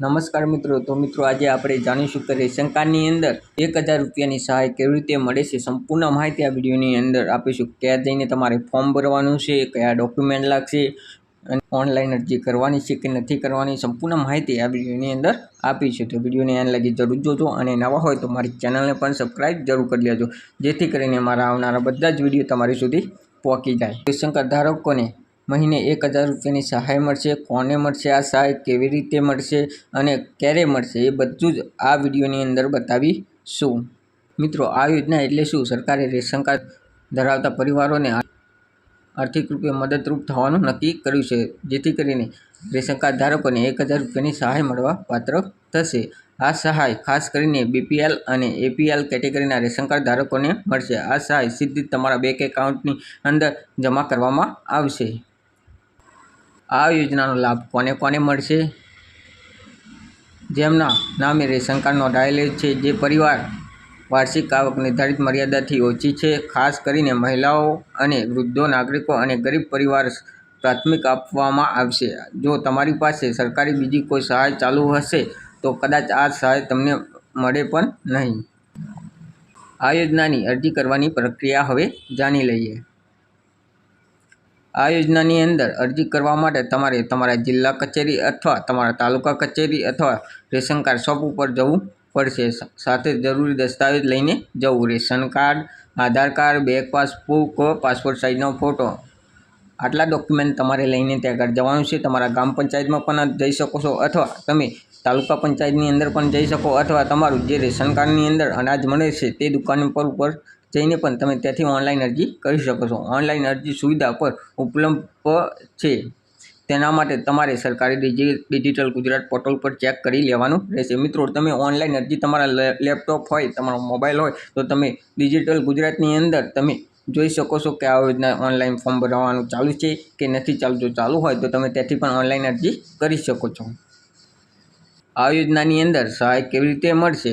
નમસ્કાર મિત્રો, તો મિત્રો આજે આપણે જાણીશું કે રેશન અંદર એક હજાર રૂપિયાની સહાય કેવી રીતે મળે છે. સંપૂર્ણ માહિતી આ વિડીયોની અંદર આપીશું. ક્યાં જઈને તમારે ફોર્મ ભરવાનું છે, કયા ડોક્યુમેન્ટ લાગશે, અને ઓનલાઈન અરજી કરવાની છે કે નથી કરવાની, સંપૂર્ણ માહિતી આ વિડીયોની અંદર આપીશું. તો વિડીયોને એન લગી જરૂર જોજો અને નવા હોય તો મારી ચેનલને પણ સબસ્ક્રાઈબ જરૂર કરી લેજો. જેથી કરીને મારા આવનારા બધા જ વીડિયો તમારી સુધી પહોંચી જાય. રેશન ધારકોને મહિને એક હજાર રૂપિયાની સહાય મળશે. કોને મળશે આ સહાય, કેવી રીતે મળશે અને ક્યારે મળશે એ બધું જ આ વિડીયોની અંદર બતાવીશું. મિત્રો, આ યોજના એટલે શું? સરકારે રેશન કાર્ડ ધરાવતા પરિવારોને આર્થિક રૂપે મદદરૂપ થવાનું નક્કી કર્યું છે. જેથી કરીને રેશન કાર્ડ ધારકોને એક હજાર રૂપિયાની સહાય મળવા પાત્ર થશે. આ સહાય ખાસ કરીને બીપીએલ અને એપીએલ કેટેગરીના રેશન કાર્ડ ધારકોને મળશે. આ સહાય સીધી તમારા બેંક એકાઉન્ટની અંદર જમા કરવામાં આવશે. આ યોજનાનો લાભ કોને કોને મળશે? જેમના નામે રેશન કાર્ડ નોંધાયેલ છે, જે પરિવાર વાર્ષિક આવક નિર્ધારિત મર્યાદાથી ઓછી છે, ખાસ કરીને મહિલાઓ અને વૃદ્ધો, નાગરિકો અને ગરીબ પરિવાર પ્રાથમિક આપવામાં આવશે. જો તમારી પાસે સરકારી બીજી કોઈ સહાય ચાલુ હશે, તો કદાચ આ સહાય તમને મળે પણ નહીં. આ યોજનાની અરજી કરવાની પ્રક્રિયા હવે જાણી લઈએ. આ યોજનાની અંદર અરજી કરવા માટે તમારે તમારા જિલ્લા કચેરી અથવા તમારા તાલુકા કચેરી અથવા રેશન કાર્ડ શોપ ઉપર જવું પડશે. સાથે જરૂરી દસ્તાવેજ લઈને જવું. Ration card, Aadhaar card, bank passbook, passport સાઇઝનો photo. આટલા ડોક્યુમેન્ટ તમારે લઈને ત્યાં આગળ જવાનું છે. તમારા ગ્રામ પંચાયતમાં પણ જઈ શકો છો અથવા તમે તાલુકા પંચાયતની અંદર પણ જઈ શકો અથવા તમારું જે રેશન કાર્ડની અંદર અનાજ મળે છે તે દુકાન પર ઉપર જઈને પણ તમે ત્યાંથી ઓનલાઈન અરજી કરી શકો છો. ઓનલાઈન અરજી સુવિધા પર ઉપલબ્ધ છે. તેના માટે તમારે સરકારી ડિજિટલ ગુજરાત પોર્ટલ પર ચેક કરી લેવાનું રહેશે. મિત્રો, તમે ઓનલાઈન અરજી તમારા લેપટોપ હોય, તમારો મોબાઈલ હોય, તો તમે ડિજિટલ ગુજરાતની અંદર તમે જોઈ શકો છો કે આ યોજના ઓનલાઈન ફોર્મ ભરવાનું ચાલુ છે કે નથી ચાલુ. જો ચાલુ હોય, તો તમે ત્યાંથી પણ ઓનલાઈન અરજી કરી શકો છો. આ યોજનાની અંદર સહાય કેવી રીતે મળશે?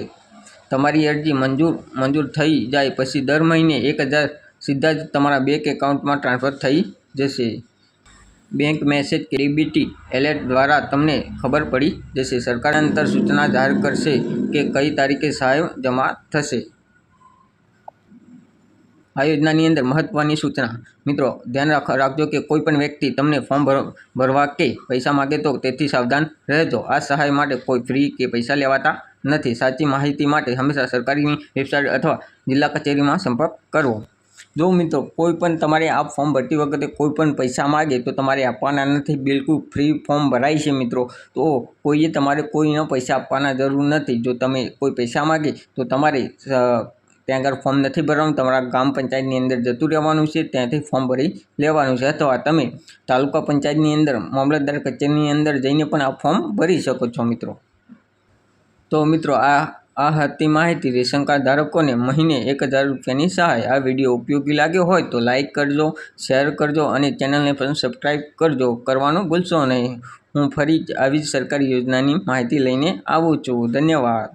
તમારી અરજી મંજૂર મંજૂર થઈ જાય પછી દર મહિને એક હજાર સીધા જ તમારા બેંક એકાઉન્ટમાં ટ્રાન્સફર થઈ જશે. બેંક મેસેજ કે ડીબીટી એલર્ટ દ્વારા તમને ખબર પડી જશે. સરકાર અંતર સૂચના જાહેર કરશે કે કઈ તારીખે સહાય જમા થશે. આ યોજનાની અંદર મહત્ત્વની સૂચના. મિત્રો, ધ્યાન રાખ, રાખજો કે કોઈ પણ વ્યક્તિ તમને ફોર્મ ભરવા કે પૈસા માગે તો તેથી સાવધાન રહેજો. આ સહાય માટે કોઈ ફ્રી કે પૈસા લેવાતા નથી. સાચી માહિતી માટે હંમેશા સરકારીની વેબસાઇટ અથવા જિલ્લા કચેરીમાં સંપર્ક કરવો. જો મિત્રો, કોઈ પણ તમારે આ ફોર્મ ભરતી વખતે કોઈ પણ પૈસા માગે તો તમારે આપવાના નથી. બિલકુલ ફ્રી ફોર્મ ભરાય છે મિત્રો. તો કોઈએ તમારે કોઈને પૈસા આપવાના જરૂર નથી. જો તમે કોઈ પૈસા માગે તો તમારે ત્યાં આગળ ફોર્મ નથી ભરવાનું. તમારા ગ્રામ પંચાયતની અંદર જતું રહેવાનું છે. ત્યાંથી ફોર્મ ભરી લેવાનું છે. અથવા તમે તાલુકા પંચાયતની અંદર, મામલતદાર કચેરીની અંદર જઈને પણ આ ફોર્મ ભરી શકો છો મિત્રો. તો મિત્રો, આ આ હતી માહિતી રેશન કાર્ડ ધારકોને મહિને એક હજાર રૂપિયાની સહાય. આ વીડિયો ઉપયોગી લાગ્યો હોય તો લાઇક કરજો, શેર કરજો અને ચેનલને પણ સબસ્ક્રાઈબ કરજો. કરવાનું ભૂલશો નહીં. હું ફરી આવી જ સરકારી યોજનાની માહિતી લઈને આવું છું. ધન્યવાદ.